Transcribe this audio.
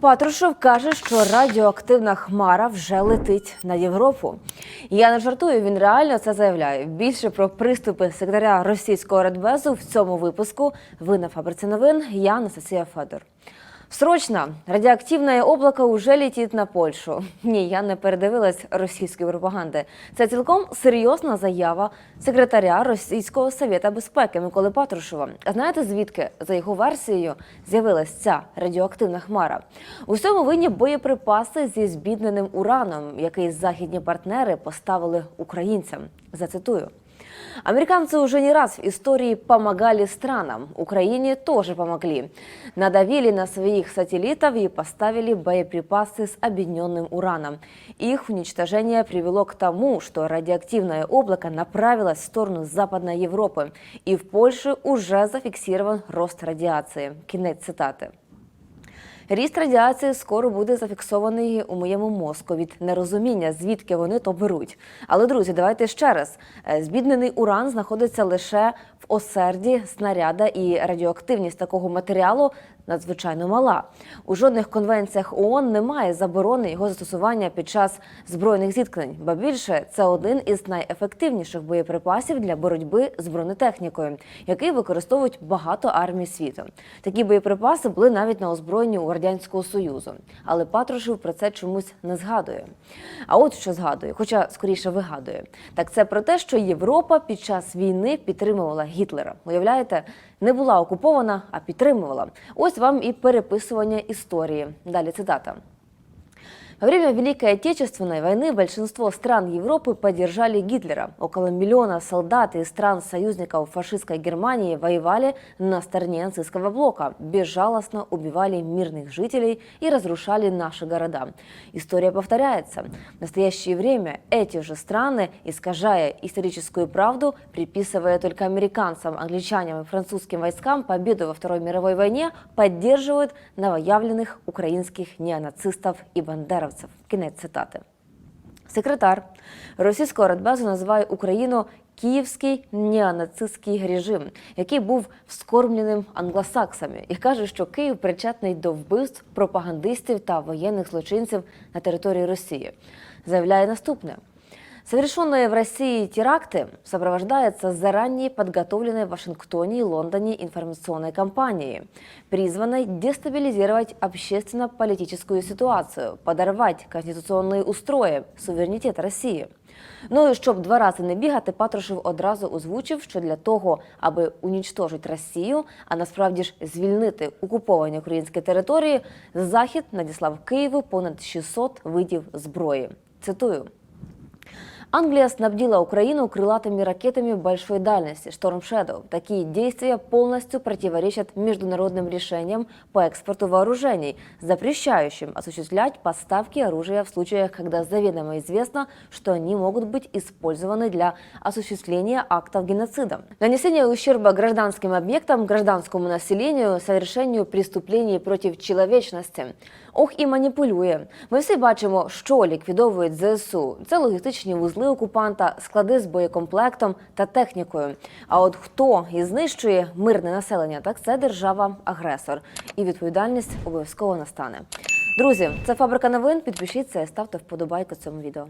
Патрушев каже, що радіоактивна хмара вже летить на Європу. Я не жартую, він реально це заявляє. Більше про приступи секретаря російського радбезу в цьому випуску. Ви на фабриці новин. Я Анастасія Федор. Срочно! Радіоактивне облако уже летить на Польщу. Ні, я не передивилась російської пропаганди. Це цілком серйозна заява секретаря Російського совєта безпеки Миколи Патрушева. А знаєте звідки за його версією з'явилась ця радіоактивна хмара? У цьому винні боєприпаси зі збідненим ураном, який західні партнери поставили українцям. Зацитую. Американцы уже не раз в истории помогали странам. Украине тоже помогли. Надавили на своих сателлитов и поставили боеприпасы с объединенным ураном. Их уничтожение привело к тому, что радиоактивное облако направилось в сторону Западной Европы. И в Польше уже зафиксирован рост радиации. Кінець цитати. Ріст радіації скоро буде зафіксований у моєму мозку від нерозуміння, звідки вони то беруть. Але друзі, давайте ще раз: Е, збіднений уран знаходиться лише в осерді снаряда, і радіоактивність такого матеріалу надзвичайно мала. У жодних конвенціях ООН немає заборони його застосування під час збройних зіткнень. Ба більше це один із найефективніших боєприпасів для боротьби з бронетехнікою, який використовують багато армій світу. Такі боєприпаси були навіть на озброєнні у радянського союзу, але Патрушев про це чомусь не згадує. А от що згадує, хоча скоріше вигадує, так це про те, що Європа під час війни підтримувала Гітлера. Уявляєте, не була окупована, а підтримувала. Ось вам і переписування історії. Далі цитата. Во время Великой Отечественной войны большинство стран Европы поддержали Гитлера. Около миллиона солдат из стран-союзников фашистской Германии воевали на стороне нацистского блока, безжалостно убивали мирных жителей и разрушали наши города. История повторяется. В настоящее время эти же страны, искажая историческую правду, приписывая только американцам, англичанам и французским войскам победу во Второй мировой войне, поддерживают новоявленных украинских неонацистов и бандеровцев. Кінець цитати. Секретар російського радбезу називає Україну Київський неонацистський режим, який був вскормленим англосаксами, і каже, що Київ причетний до вбивств пропагандистів та воєнних злочинців на території Росії. Заявляє наступне. Совершенные в России теракты сопровождаются заранее подготовленной в Вашингтоне и Лондоне информационной кампанией, призванной дестабилизировать общественно-политическую ситуацию, подорвать конституционные устрои, суверенітет Росії. Ну і щоб два рази не бігати, Патрушев одразу озвучив, що для того, аби унічтожити Росію, а насправді ж звільнити окуповані українські території, Захід надіслав Києву понад 600 видів зброї. Цитую. Англия снабдила Украину крылатыми ракетами большой дальности «Шторм Shadow». Такие действия полностью противоречат международным решениям по экспорту вооружений, запрещающим осуществлять поставки оружия в случаях, когда заведомо известно, что они могут быть использованы для осуществления актов геноцида. Нанесение ущерба гражданским объектам, гражданскому населению, совершению преступлений против человечности. Ох і маніпулює. Ми всі бачимо, що ліквідовують ЗСУ. Це логістичні вузли окупанта, склади з боєкомплектом та технікою. А от хто і знищує мирне населення, так це держава-агресор. І відповідальність обов'язково настане. Друзі, це фабрика новин. Підпишіться і ставте вподобайку цьому відео.